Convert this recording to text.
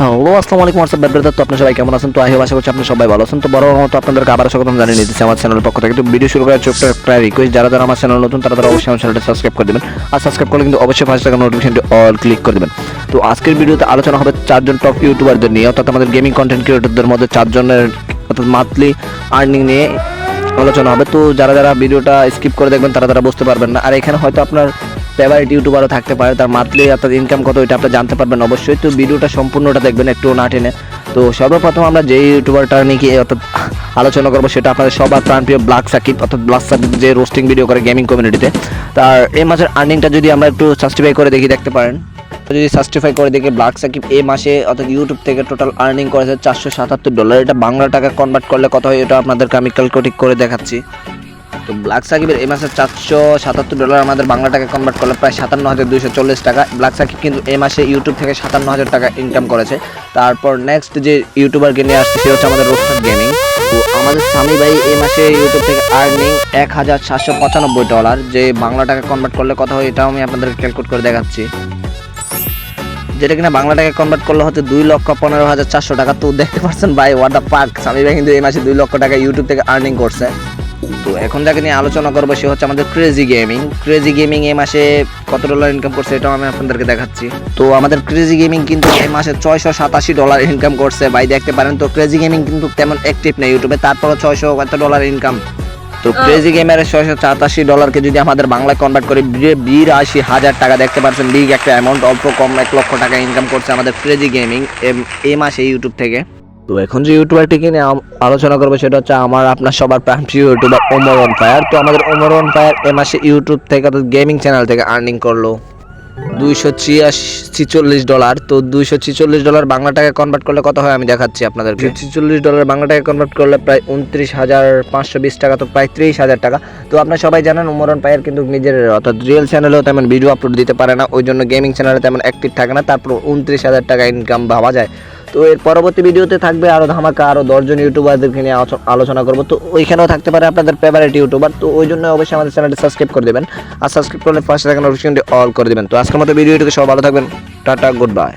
Hello, আসসালামু আলাইকুম WhatsApp ব্যাপারে তো আপনার সবাই কেমন আছেন? তো আই হোপ আশা করছি আপনার সবাই ভালো আছেন। তো বড় মতো আপনাদেরকে আবার স্বাগতম জানিয়ে নিতেছি আমার চ্যানেলের পক্ষ থেকে। তো ভিডিও শুরু করার ছোট্ট একটা রিকোয়েস্ট যারা যারা আমার চ্যানেল নতুন, তারা তারা অবশ্যই আমার চ্যানেলটা সাবস্ক্রাইব করে দেবেন। আর সাবস্ক্রাইব করলে কিন্তু অবশ্যই ফার্স্ট টাকা নোটিফিকেশনটি অল ক্লিক করে দেবেন। তো আজকের ভিডিওতে আলোচনা হবে চারজন টপ ইউটিউবারদের নিয়ে, অর্থাৎ আমাদের গেমিং কন্টেন্ট ক্রিয়েটরদের মধ্যে চারজনের, অর্থাৎ মান্থলি আর্নিং নিয়ে আলোচনা হবে। তো যারা যারা ভিডিওটা স্কিপ করে দেখবেন, তারা তারা বুঝতে পারবেন না। আর এখানে হয়তো আপনার ফেভারিট ইউটিউবারও থাকতে পারে, তার মান্থলি অর্থাৎ ইনকাম কত এটা আপনি জানতে পারবেন অবশ্যই। তো ভিডিওটা সম্পূর্ণটা দেখবেন একটু না টেনে। তো সর্বপ্রথম আমরা যেই ইউটিউবারটা নিয়ে কি, অর্থাৎ আলোচনা করব, সেটা আপনাদের সবার প্রাণপ্রিয় ব্ল্যাক সাকিব, অর্থাৎ ব্ল্যাক সাকিব যে রোস্টিং ভিডিও করে গেমিং কমিউনিটিতে তার এই মাসের আর্নিংটা যদি আমরা একটু সাস্টিফাই করে দেখি, দেখতে পারেন। যদি সাস্টিফাই করে দেখি, ব্ল্যাক সাকিব এই মাসে, অর্থাৎ ইউটিউব থেকে টোটাল আর্নিং করেছে চারশো সাতাত্তর ডলার এটা বাংলা টাকা কনভার্ট করলে কত হয়, এটা আপনাদেরকে আমি ক্যালকুলেট করে দেখাচ্ছি। তো ব্ল্যাক সাকিবের এই মাসে চারশো সাতাত্তর ডলার আমাদের বাংলা টাকা কনভার্ট করলে প্রায় সাতান্ন হাজার দুইশো চল্লিশ টাকা। ব্ল্যাক সাকিব কিন্তু এই মাসে ইউটিউব থেকে সাতান্ন হাজার টাকা ইনকাম করেছে। তারপর নেক্সট যে ইউটিউবারকে নিয়ে আসছে, সে হচ্ছে আমাদের রোস্টার গেমিং তো আমাদের স্বামী ভাই এই মাসে ইউটিউব থেকে আর্নিং এক হাজার সাতশো পঁচানব্বই ডলার যে বাংলা টাকা কনভার্ট করলে কথা হয়, এটাও আমি আপনাদের ক্যালকুলেট করে দেখাচ্ছি। যেটা কিনা বাংলা টাকা কনভার্ট করলে হচ্ছে দুই লক্ষ পনেরো হাজার চারশো টাকা। তো দেখতে পাচ্ছেন ভাই ওয়াট দ্য পার্ক স্বামী ভাই কিন্তু এই মাসে দুই লক্ষ টাকা ইউটিউব থেকে আর্নিং করছে। তো এখন যাকে নিয়ে আলোচনা করব সে হচ্ছে আমাদের ক্রেজি গেমিং ক্রেজি গেমিং এ মাসে কত ডলার ইনকাম করছে এটাও আমি আপনাদেরকে দেখাচ্ছি। তো আমাদের ক্রেজি গেমিং কিন্তু এই মাসে ছয়শো সাতাশি ডলার ইনকাম করছে। ভাই দেখতে পারেন তো ক্রেজি গেমিং কিন্তু তেমন অ্যাক্টিভ নেই ইউটিউবে তারপরও ছয়শো কত ডলার ইনকাম তো ক্রেজি গেমের ছয়শো সাতাশি ডলারকে যদি আমাদের বাংলায় কনভার্ট করি বিরাশি হাজার টাকা দেখতে পাচ্ছেন বিগ একটা অ্যামাউন্ট অল্প কম এক লক্ষ টাকা ইনকাম করছে আমাদের ক্রেজি গেমিং এ মাসে ইউটিউব থেকে। তো এখন যে ইউটিউবারটিকে নিয়ে আলোচনা করব সেটা হচ্ছে আমার আপনার সবার প্রাণপ্রিয় ইউটিউবার ওমর অন ফায়ার তো আমাদের ওমর অন ফায়ার এ মাসে ইউটিউব থেকে অর্থাৎ গেমিং চ্যানেল থেকে আর্নিং করল দুইশো ছিচল্লিশ ডলার তো দুইশো ছিচল্লিশ ডলার বাংলা টাকা কনভার্ট করলে কত হয় আমি দেখাচ্ছি আপনাদেরকে ছিচল্লিশ ডলার বাংলা টাকা কনভার্ট করলে প্রায় উনত্রিশ হাজার পাঁচশো বিশ টাকা, তো প্রায় ত্রিশ হাজার টাকা। তো আপনারা সবাই জানেন উমরন পায়ের কিন্তু নিজের, অর্থাৎ রিয়েল চ্যানেলেও তেমন ভিডিও আপলোড দিতে পারে না। ওই জন্য গেমিং চ্যানেলে তেমন অ্যাক্টিভ থাকে না। তারপর উনত্রিশ হাজার টাকা ইনকাম ভাবা যায়। তো এর পরবর্তী ভিডিওতে থাকবে আরও ধামাকা আরও দশজন ইউটিউবারদেরকে নিয়ে আলোচনা করব। তো ওইখানেও থাকতে পারে আপনাদের ফেভারিট ইউটিউবার। তো ওই জন্য অবশ্যই আমাদের চ্যানেলটি সাবস্ক্রাইব করে দেবেন। আর সাবস্ক্রাইব করলে পাশে থাকা নোটিফিকেশনটি অল করে দেবেন। তো আজকের মতো ভিডিওটিকে সব ভালো থাকবেন। Tata good bye